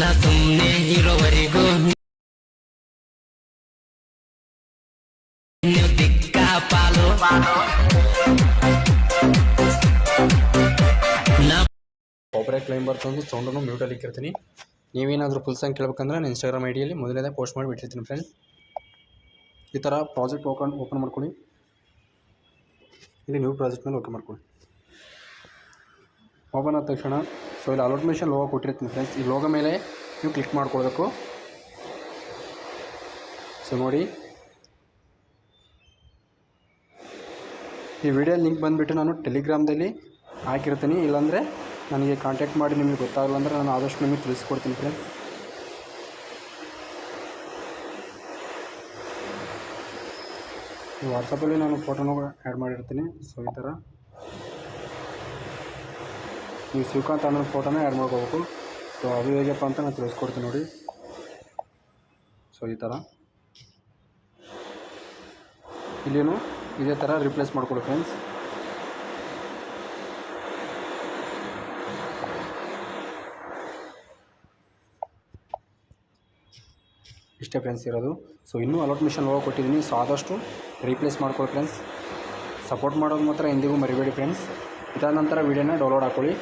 ನಾ ಸುಮ್ಮನೆ ಇರೋವರೆಗೂ ದಿಕ್ಕ ಪಾಲು. ಒಬ್ಬರೇ ಕ್ಲೈಮ್ ಬರ್ತಂದು ಸೌಂಡನ್ನು ಮ್ಯೂಟಲ್ಲಿ ಇಕ್ಕಿರ್ತೀನಿ. ನೀವೇನಾದರೂ ಫುಲ್ ಸಾಂಗ್ ಕೇಳಬೇಕಂದ್ರೆ ನಾನು ಇನ್ಸ್ಟಾಗ್ರಾಮ್ ಐ ಡಿಯಲ್ಲಿ ಮೊದಲನೇದೇ ಪೋಸ್ಟ್ ಮಾಡಿ ಬಿಟ್ಟಿರ್ತೀನಿ ಫ್ರೆಂಡ್ಸ್ ಈ ಥರ ಪ್ರಾಜೆಕ್ಟ್ ಓಪನ್ ಓಪನ್ ಮಾಡ್ಕೊಳ್ಳಿ. ಇಲ್ಲಿ ನ್ಯೂ ಪ್ರಾಜೆಕ್ಟ್ ಮೇಲೆ ಓಕೆ ಮಾಡ್ಕೊಳ್ಳಿ. ಓಪನ್ ಆದ ತಕ್ಷಣ ಸೊ ಇಲ್ಲಿ ಅಲಾಟ್ಮೇಷನ್ ಲೋಗೋ ಕೊಟ್ಟಿರ್ತೀನಿ ಫ್ರೆಂಡ್ಸ್ ಈ ಲೋಗೋ ಮೇಲೆ ನೀವು ಕ್ಲಿಕ್ ಮಾಡ್ಕೊಳ್ಬೇಕು. ಸೊ ನೋಡಿ. ಈ ವಿಡಿಯೋ ಲಿಂಕ್ ಬಂದುಬಿಟ್ಟು ನಾನು ಟೆಲಿಗ್ರಾಮ್ದಲ್ಲಿ ಹಾಕಿರ್ತೀನಿ. ಇಲ್ಲಾಂದರೆ ನನಗೆ ಕಾಂಟ್ಯಾಕ್ಟ್ ಮಾಡಿ ನಿಮಗೆ ಗೊತ್ತಾಗಲ್ಲ ಅಂದರೆ ನಾನು ಆದಷ್ಟು ನಿಮಗೆ ತಿಳಿಸ್ಕೊಡ್ತೀನಿ ಫ್ರೆಂಡ್ಸ್ ವಾಟ್ಸಪ್ಪಲ್ಲಿ ನಾನು ಫೋಟೋನೂ ಆ್ಯಡ್ ಮಾಡಿರ್ತೀನಿ. ಸೊ ಈ ಥರ ನೀವು ಶಿವಕಾಂತ್ ಅಣ್ಣನ ಫೋಟೋನ ಆ್ಯಡ್ ಮಾಡ್ಕೋಬೇಕು ಸೊ ಅದು ಹೇಗಪ್ಪ ಅಂತ ನಾನು ತಿಳಿಸ್ಕೊಡ್ತೀನಿ ನೋಡಿ ಸೊ ಈ ಥರ ಇಲ್ಲೇನು ಇದೇ ಥರ ರಿಪ್ಲೇಸ್ ಮಾಡ್ಕೊಳ್ಳಿ ಫ್ರೆಂಡ್ಸ್ ಇಷ್ಟೇ ಫ್ರೆಂಡ್ಸ್ ಇರೋದು ಸೊ ಇನ್ನೂ ಅಲಾಟ್ಮೇಷನ್ ಹೋಗಿ ಕೊಟ್ಟಿದ್ದೀನಿ ಸೊ ಆದಷ್ಟು ರೀಪ್ಲೇಸ್ ಮಾಡ್ಕೊಳ್ಳಿ ಫ್ರೆಂಡ್ಸ್ ಸಪೋರ್ಟ್ ಮಾಡೋದು ಮಾತ್ರ ಎಂದಿಗೂ ಮರಿಬೇಡಿ ಫ್ರೆಂಡ್ಸ್ ಇದಾದ ನಂತರ ವೀಡಿಯೋನ ಡೌನ್ಲೋಡ್ ಹಾಕೊಳ್ಳಿ.